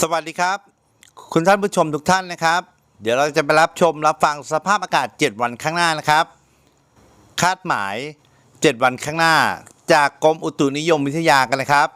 สวัสดีครับ คุณท่านผู้ชมทุกท่านนะครับ เดี๋ยวเราจะไปรับชมรับฟังสภาพอากาศ 7 วันข้างหน้านะครับ คาดหมาย 7 วันข้างหน้า จากกรมอุตุนิยมวิทยากันนะครับ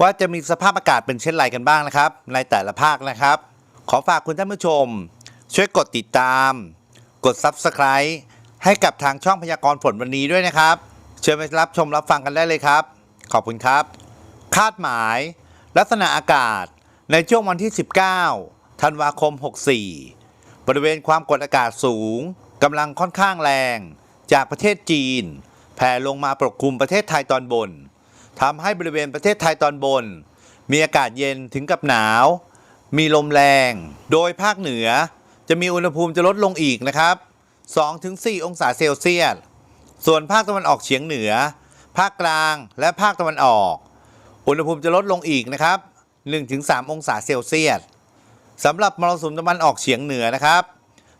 ว่าจะมีสภาพอากาศเป็นเช่นไรกันบ้างนะครับ ในแต่ละภาคนะครับ ขอฝากคุณท่านผู้ชม ช่วยกดติดตาม กด Subscribe ให้กับทางช่องพยากรณ์ฝนวันนี้ด้วยนะครับ เชิญไปรับชมรับฟังกันได้เลยครับ ขอบคุณครับ คาดหมาย ลักษณะอากาศในช่วงวันที่ 19 ธันวาคม 64 บริเวณความกดอากาศสูงกำลังค่อนข้างแรง จากประเทศจีน แผ่ลงมาปกคลุมประเทศไทยตอนบนทำให้บริเวณประเทศไทยตอนบน มีอากาศเย็นถึงกับหนาว มีลมแรง โดยภาคเหนือจะมีอุณหภูมิจะลดลงอีกนะครับ 2-4 องศาเซลเซียส ส่วนภาคตะวันออกเฉียงเหนือ ภาคกลางและภาคตะวันออก อุณหภูมิจะลดลงอีกนะครับ 1-3 องศาเซลเซียสสำหรับมรสุมตะวันออกเฉียงเหนือนะครับ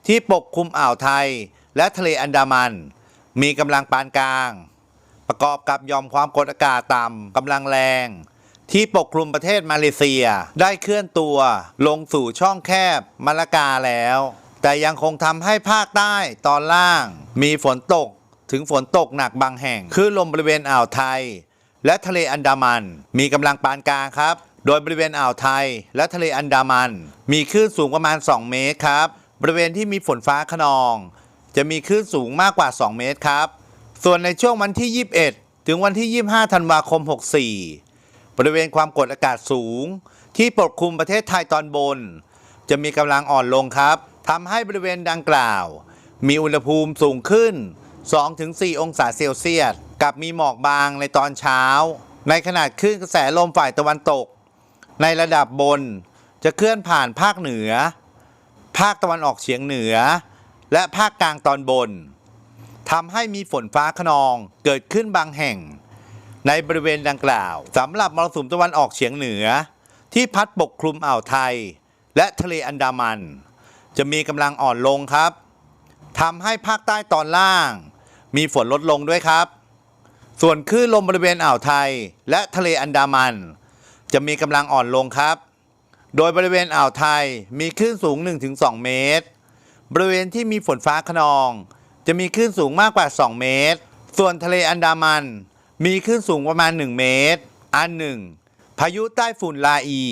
ที่ปกคลุมอ่าวไทยและทะเลอันดามัน มีกำลังปานกลาง ประกอบกับยอมความกดอากาศต่ำกำลังแรง ที่ปกคลุมประเทศมาเลเซียได้เคลื่อนตัวลงสู่ช่องแคบมาลากาแล้ว แต่ยังคงทำให้ภาคใต้ตอนล่าง มีฝนตกถึงฝนตกหนักบางแห่งคลื่นลมบริเวณอ่าวไทย และทะเลอันดามัน มีกำลังปานกลางครับ โดยบริเวณอ่าวไทย และทะเลอันดามัน มีคลื่นสูงประมาณ 2 เมตรครับ บริเวณที่มีฝนฟ้าขนอง จะมีคลื่นสูงมากกว่า 2 เมตรครับ ส่วนในช่วงวันที่ 21 ถึงวันที่ 25 ธันวาคม 64 บริเวณความกดอากาศสูง ที่ปกคลุมประเทศไทยตอนบน จะมีกำลังอ่อนลงครับทำให้บริเวณดังกล่าว มีอุณหภูมิสูงขึ้น 2-4 องศาเซลเซียส กับมีหมอกบางในตอนเช้า ในขนาดคลื่นกระแสลมฝ่ายตะวันตก ในระดับบนจะเคลื่อนผ่านภาคเหนือ ภาคตะวันออกเฉียงเหนือ และภาคกลางตอนบนทำให้มีฝนฟ้าขนองเกิดขึ้นบางแห่ง ในบริเวณดังกล่าวสำหรับมรสุมตะวันออกเฉียงเหนือ ที่พัดปกคลุมอ่าวไทย และทะเลอันดามัน จะมีกำลังอ่อนลงครับทำให้ภาคใต้ตอนล่าง มีฝนลดลงด้วยครับ ส่วนคลื่นลมบริเวณอ่าวไทย และทะเลอันดามัน จะมีกำลังอ่อนลงครับ โดยบริเวณอ่าวไทยมีคลื่นสูง 1-2 เมตร บริเวณที่มีฝนฟ้าขนอง จะมีคลื่นสูงมากกว่า 2 เมตร ส่วนทะเลอันดามัน มีคลื่นสูงประมาณ 1 เมตร อันหนึ่งพายุใต้ฝุ่นลาอี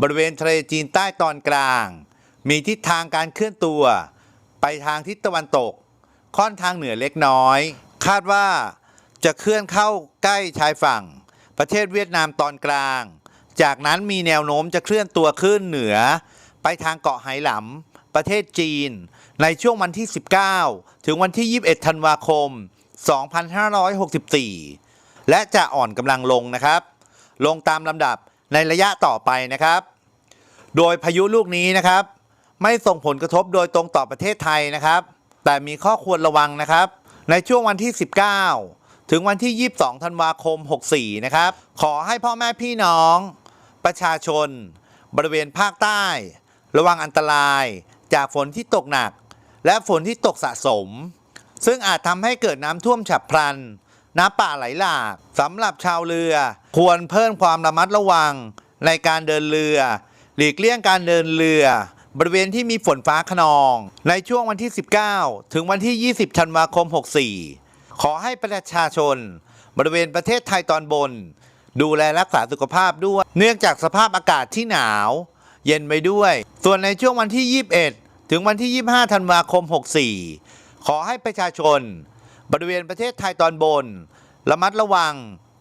บริเวณทะเลจีนใต้ตอนกลาง มีทิศทางการเคลื่อนตัว ไปทางทิศตะวันตก ค่อนทางเหนือเล็กน้อย คาดว่า จะเคลื่อนเข้าใกล้ชายฝั่ง ประเทศเวียดนามตอนกลาง จากนั้นมีแนวโน้มจะเคลื่อนตัวขึ้นเหนือ ไปทางเกาะไหหลำประเทศจีน ในช่วงวันที่ 19 ถึงวันที่ 21 ธันวาคม 2564 และจะอ่อนกำลังลงนะครับ ลงตามลำดับในระยะต่อไปนะครับ โดยพายุลูกนี้นะครับ ไม่ส่งผลกระทบโดยตรงต่อประเทศไทยนะครับ แต่มีข้อควรระวังนะครับ ในช่วงวันที่ 19 ถึงวันที่ 22 ธันวาคม 64 นะครับ ขอให้พ่อแม่พี่น้อง ประชาชน บริเวณภาคใต้ ระวังอันตราย จากฝนที่ตกหนัก และฝนที่ตกสะสม ซึ่งอาจทำให้เกิดน้ำท่วมฉับพลัน น้ำป่าไหลหลากสำหรับชาวเรือ ควรเพิ่มความระมัดระวังในการเดินเรือ หลีกเลี่ยงการเดินเรือบริเวณที่มีฝนฟ้าขนอง ในช่วงวันที่ 19 ถึงวันที่ 20 ธันวาคม 64 ขอให้ประชาชน บริเวณประเทศไทยตอนบน ดูแลรักษาสุขภาพด้วย เนื่องจากสภาพอากาศที่หนาว เย็นไปด้วย ส่วนในช่วงวันที่ 21 ถึงวันที่ 25 ธันวาคม 64 ขอให้ประชาชน บริเวณประเทศไทยตอนบน ระมัดระวัง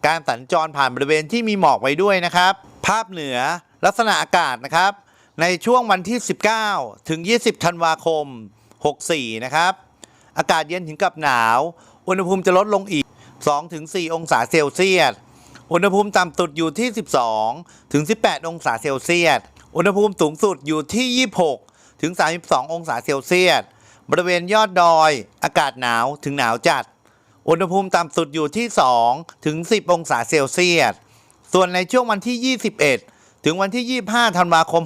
การสัญจรผ่านบริเวณที่มีหมอกไว้ด้วยนะครับ ภาพเหนือลักษณะอากาศนะครับ ในช่วงวันที่ 19 ถึง 20 ธันวาคม 64 นะครับ อากาศเย็นถึงกับหนาว อุณหภูมิจะลดลงอีก 2-4 องศาเซลเซียส อุณหภูมิต่ำสุดอยู่ที่ 12 ถึง 18 องศาเซลเซียส อุณหภูมิสูงสุดอยู่ที่ 26 ถึง 32 องศาเซลเซียส บริเวณยอดดอย อากาศหนาวถึงหนาวจัด อุณหภูมิต่ำสุดอยู่ที่ 2 ถึง 10 องศาเซลเซียส ส่วนในช่วงวันที่ 21 ถึงวันที่ 25 ธันวาคม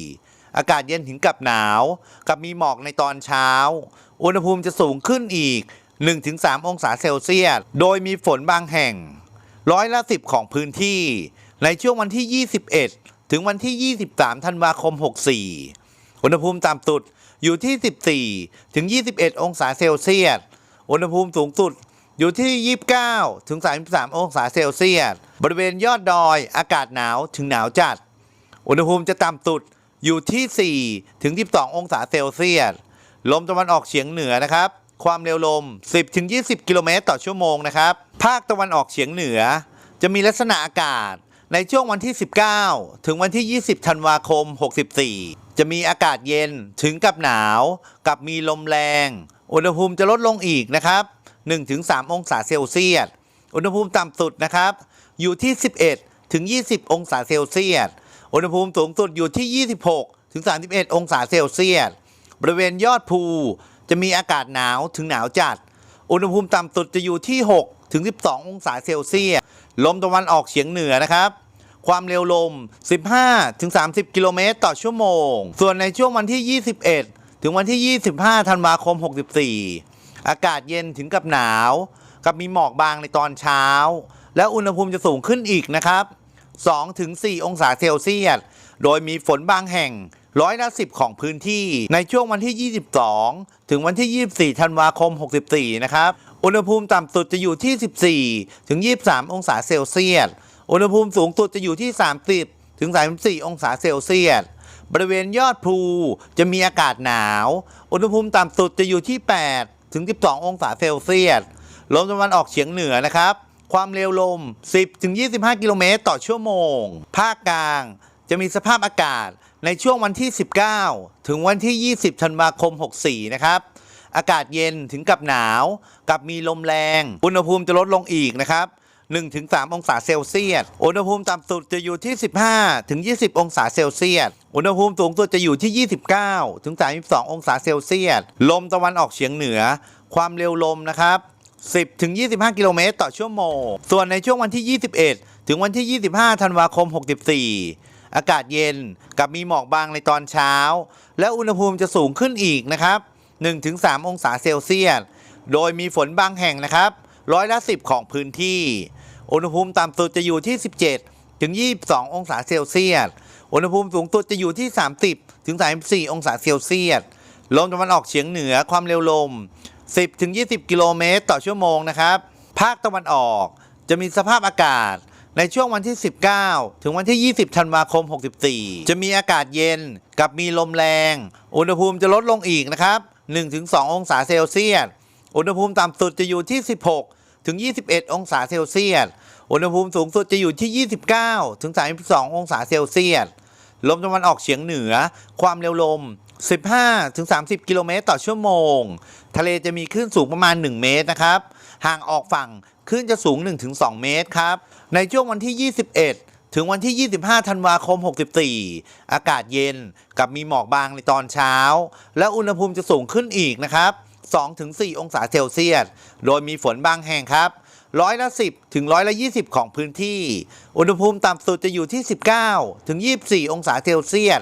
64อากาศเย็นถึงกับหนาว กับมีหมอกในตอนเช้า อุณหภูมิจะสูงขึ้นอีก 1-3 องศาเซลเซียส โดยมีฝนบางแห่ง ร้อยละ 10 ของพื้นที่ ในช่วงวันที่ 21 ถึงวันที่ 23 ธันวาคม 64 อุณหภูมิต่ำสุดอยู่ที่ 14 ถึง 21 องศาเซลเซียส อุณหภูมิสูงสุดอยู่ที่ 29 ถึง 33 องศาเซลเซียส บริเวณยอดดอยอากาศหนาวถึงหนาวจัด อุณหภูมิจะต่ำสุดอยู่ที่ 4 ถึง 12 องศาเซลเซียส ลมตะวันออกเฉียงเหนือนะครับ ความเร็วลม 10-20 กิโลเมตรต่อชั่วโมงนะครับ ภาคตะวันออกเฉียงเหนือ จะมีลักษณะอากาศในช่วงวันที่ 19 ถึงวันที่ 20 ธันวาคม 64 จะมีอากาศเย็นถึงกับหนาว กับมีลมแรง อุณหภูมิจะลดลงอีกนะครับ 1-3 องศาเซลเซียส อุณหภูมิต่ำสุดนะครับ อยู่ที่ 11 ถึง 20 องศาเซลเซียส อุณหภูมิสูงสุดอยู่ที่ 26 ถึง 31 องศาเซลเซียส บริเวณยอดภู จะมีอากาศหนาวถึงหนาวจัด อุณหภูมิต่ำสุดจะอยู่ที่6ถึง12 องศาเซลเซียส ลมตะวันออกเฉียงเหนือนะครับ ความเร็วลม 15ถึง30 กิโลเมตรต่อชั่วโมง ส่วนในช่วงวันที่ 21 ถึงวันที่ 25 ธันวาคม 64 อากาศเย็นถึงกับหนาว กับมีหมอกบางในตอนเช้า และอุณหภูมิจะสูงขึ้นอีกนะครับ2ถึง4องศาเซลเซียส โดยมีฝนบางแห่ง ร้อยละ10ของพื้นที่ในช่วงวันที่ 22 ถึงวันที่ 24 ธันวาคม 64 นะครับ อุณหภูมิต่ำสุดจะอยู่ที่ 14 ถึง 23 องศาเซลเซียส อุณหภูมิสูงสุดจะอยู่ที่ 30 ถึง 34 องศาเซลเซียส บริเวณยอดภูจะมีอากาศหนาว อุณหภูมิต่ำสุดจะอยู่ที่ 8 ถึง 12 องศาเซลเซียส ลมตะวันออกเฉียงเหนือนะครับ ความเร็วลม 10 ถึง 25 กิโลเมตรต่อชั่วโมง ภาคกลางจะมีสภาพอากาศ ในช่วงวันที่ 19 ถึงวันที่ 20 ธันวาคม 64 นะครับ อากาศเย็นถึงกับหนาว กับมีลมแรง อุณหภูมิจะลดลงอีกนะครับ 1-3 องศาเซลเซียส อุณหภูมิต่ำสุดจะอยู่ที่ 15ถึง20 องศาเซลเซียส อุณหภูมิสูงสุดจะอยู่ที่ 29ถึง32 องศาเซลเซียส ลมตะวันออกเฉียงเหนือ ความเร็วลมนะครับ 10ถึง25 กิโลเมตรต่อชั่วโมง ส่วนในช่วงวันที่ 21 ถึงวันที่ 25 ธันวาคม 64 อากาศเย็นกับมีหมอกบางในตอนเช้า และอุณหภูมิจะสูงขึ้นอีกนะครับ 1-3 องศาเซลเซียส โดยมีฝนบางแห่งนะครับ ร้อยละ 10 ของพื้นที่ อุณหภูมิต่ำสุดจะอยู่ที่ 17 ถึง 22 องศาเซลเซียส อุณหภูมิสูงสุดจะอยู่ที่ 30 ถึง 34 องศาเซลเซียส ลมตะวันออกเฉียงเหนือความเร็วลม 10 ถึง 20 กิโลเมตรต่อชั่วโมงนะครับ ภาคตะวันออกจะมีสภาพอากาศ ในช่วงวันที่ 19 ถึงวันที่ 20 ธันวาคม 64 จะมีอากาศเย็นกับมีลมแรง อุณหภูมิจะลดลงอีกนะครับ 1-2 องศาเซลเซียส อุณหภูมิต่ำสุดจะอยู่ที่ 16 ถึง 21 องศาเซลเซียส อุณหภูมิสูงสุดจะอยู่ที่ 29 ถึง 32 องศาเซลเซียส ลมตะวันออกเฉียงเหนือ ความเร็วลม 15 ถึง 30 กิโลเมตรต่อชั่วโมง ทะเลจะมีคลื่นสูงประมาณ 1 เมตรนะครับ ห่างออกฝั่ง คลื่นจะสูง 1-2 เมตรครับ ในช่วงวันที่ 21 ถึงวันที่ 25 ธันวาคม 64 อากาศเย็นกับมีหมอกบางในตอนเช้า และอุณหภูมิจะสูงขึ้นอีกนะครับ 2-4 องศาเซลเซียส โดยมีฝนบางแห่งครับร้อยละ 10 ถึงร้อยละ 20 ของพื้นที่ อุณหภูมิต่ำสุดจะอยู่ที่ 19 ถึง 24 องศาเซลเซียส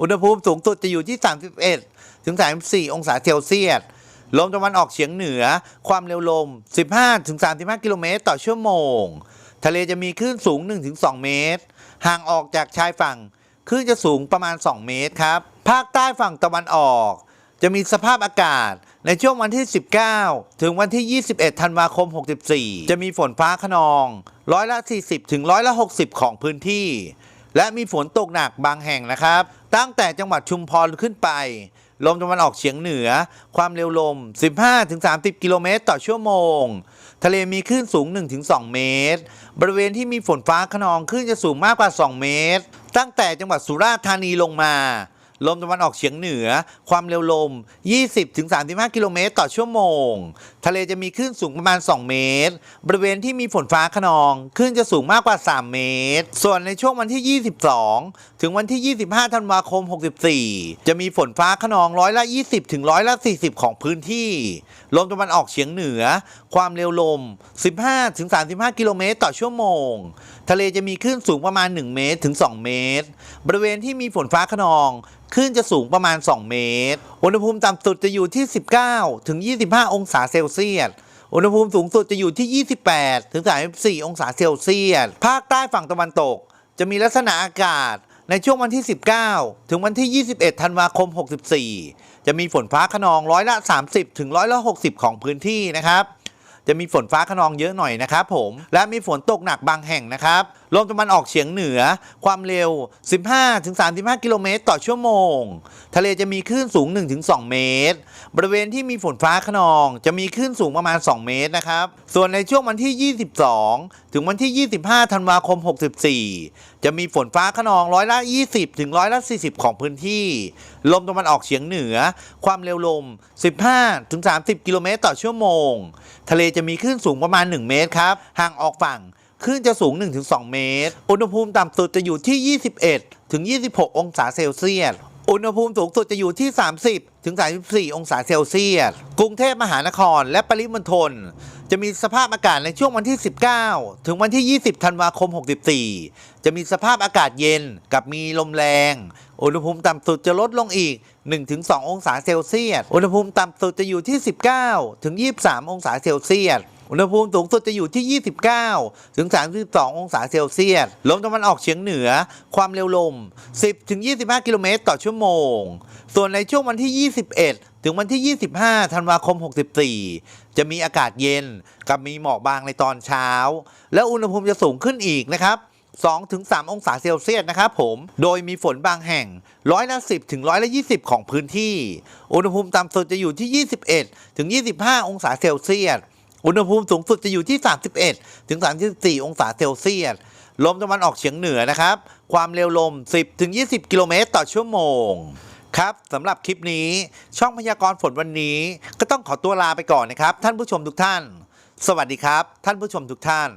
อุณหภูมิสูงสุดจะอยู่ที่ 31 ถึง 34 องศาเซลเซียส ลมตะวันออกเฉียงเหนือ ความเร็วลม 15-35 กิโลเมตรต่อชั่วโมง ทะเลจะมีคลื่นสูง 1-2 เมตร ห่างออกจากชายฝั่งคลื่นจะสูงประมาณ 2 เมตรครับ ภาคใต้ฝั่งตะวันออก จะมีสภาพอากาศในช่วงวันที่ 19 ถึงวันที่ 21 ธันวาคม 64 จะมีฝนฟ้าขนอง ร้อยละ 40 ถึงร้อยละ 60 ของพื้นที่ และมีฝนตกหนักบางแห่งนะครับ ตั้งแต่จังหวัดชุมพรขึ้นไป ลมตะวันออกเฉียงเหนือ ความเร็วลม 15-30 กิโลเมตรต่อชั่วโมง ทะเลมีคลื่นสูง 1-2 เมตร บริเวณที่มีฝนฟ้าขนองคลื่นจะสูงมากกว่า 2 เมตร ตั้งแต่จังหวัดสุราษฎร์ธานีลงมา ลมตะวันออกเฉียงเหนือ ความเร็วลม 20-35 กิโลเมตรต่อชั่วโมง ทะเลจะมีคลื่นสูงประมาณ 2 เมตร บริเวณที่มีฝนฟ้าขนองคลื่นจะสูงมากกว่า 3 เมตร ส่วนในช่วงวันที่ 22 ถึงวันที่ 25 ธันวาคม 64 จะมีฝนฟ้าขนองร้อยละ 20 ถึงร้อยละ 40 ของพื้นที่ ลมตะวันออกเฉียงเหนือ ความเร็วลม 15 ถึง 35 กิโลเมตรต่อชั่วโมง ทะเลจะมีคลื่นสูงประมาณ 1 เมตรถึง 2 เมตร บริเวณที่มีฝนฟ้าขนองคลื่นจะสูงประมาณ 2 เมตร อุณหภูมิต่ำสุดจะอยู่ที่ 19 ถึง 25 องศาเซลเซียสอุณหภูมิสูงสุดจะอยู่ที่ 28 ถึง 34 องศาเซลเซียส ภาคใต้ฝั่งตะวันตก จะมีลักษณะอากาศ ในช่วงวันที่ 19 ถึงวันที่ 21 ธันวาคม 64 จะมีฝนฟ้าขนองร้อยละ 30 ถึงร้อยละ 60 ของพื้นที่นะครับ จะมีฝนฟ้าขนองเยอะหน่อยนะครับผม และมีฝนตกหนักบางแห่งนะครับ ลมตะวันออกเฉียงเหนือ ความเร็ว 15-35 กิโลเมตรต่อชั่วโมง ทะเลจะมีคลื่นสูง 1-2 เมตร บริเวณที่มีฝนฟ้าขนอง จะมีคลื่นสูงประมาณ 2 เมตรนะครับ ส่วนในช่วงวันที่ 22 ถึงวันที่ 25 ธันวาคม 64 จะมีฝนฟ้าขนองร้อยละ 20 ถึงร้อยละ 40 ของพื้นที่ ลมตะวันออกเฉียงเหนือ ความเร็วลม 15ถึง30 กิโลเมตรต่อชั่วโมง ทะเลจะมีคลื่นสูงประมาณ 1 เมตรครับ ห่างออกฝั่ง คลื่นจะสูง 1-2 เมตร อุณหภูมิต่ำสุดจะอยู่ที่ 21 ถึง 26 องศาเซลเซียส อุณหภูมิสูงสุดจะอยู่ที่ 30 ถึง 34 องศาเซลเซียส กรุงเทพมหานครและปริมณฑลจะมีสภาพอากาศในช่วงวันที่ 19 ถึงวันที่ 20 ธันวาคม 64 จะมีสภาพอากาศเย็นกับมีลมแรง อุณหภูมิต่ำสุดจะลดลงอีก 1-2 องศาเซลเซียส อุณหภูมิต่ำสุดจะอยู่ที่ 19 ถึง 23 องศาเซลเซียส อุณหภูมิสูงสุดจะอยู่ที่ 29 ถึง 32 องศาเซลเซียส ลมตะวันออกเฉียงเหนือ ความเร็วลม 10 ถึง 25 กิโลเมตรต่อชั่วโมง ส่วนในช่วงวันที่ 21ถึงวันที่ 25 ธันวาคม 64 จะมีอากาศเย็นกับมีหมอกบางในตอนเช้า และอุณหภูมิจะสูงขึ้นอีกนะครับ2ถึง3องศาเซลเซียสนะครับผม โดยมีฝนบางแห่งร้อยละ 10 ถึงร้อยละ 20 ของพื้นที่ อุณหภูมิต่ำสุดจะอยู่ที่ 21 ถึง 25 องศาเซลเซียส อุณหภูมิสูงสุดจะอยู่ที่ 31 ถึง 34 องศาเซลเซียส ลมตะวันออกเฉียงเหนือนะครับ ความเร็วลม 10 ถึง 20 กิโลเมตรต่อชั่วโมง ครับสำหรับคลิปนี้ช่องพยากรณ์ฝนวันนี้ ก็ต้องขอตัวลาไปก่อนนะครับ ท่านผู้ชมทุกท่าน สวัสดีครับ ท่านผู้ชมทุกท่าน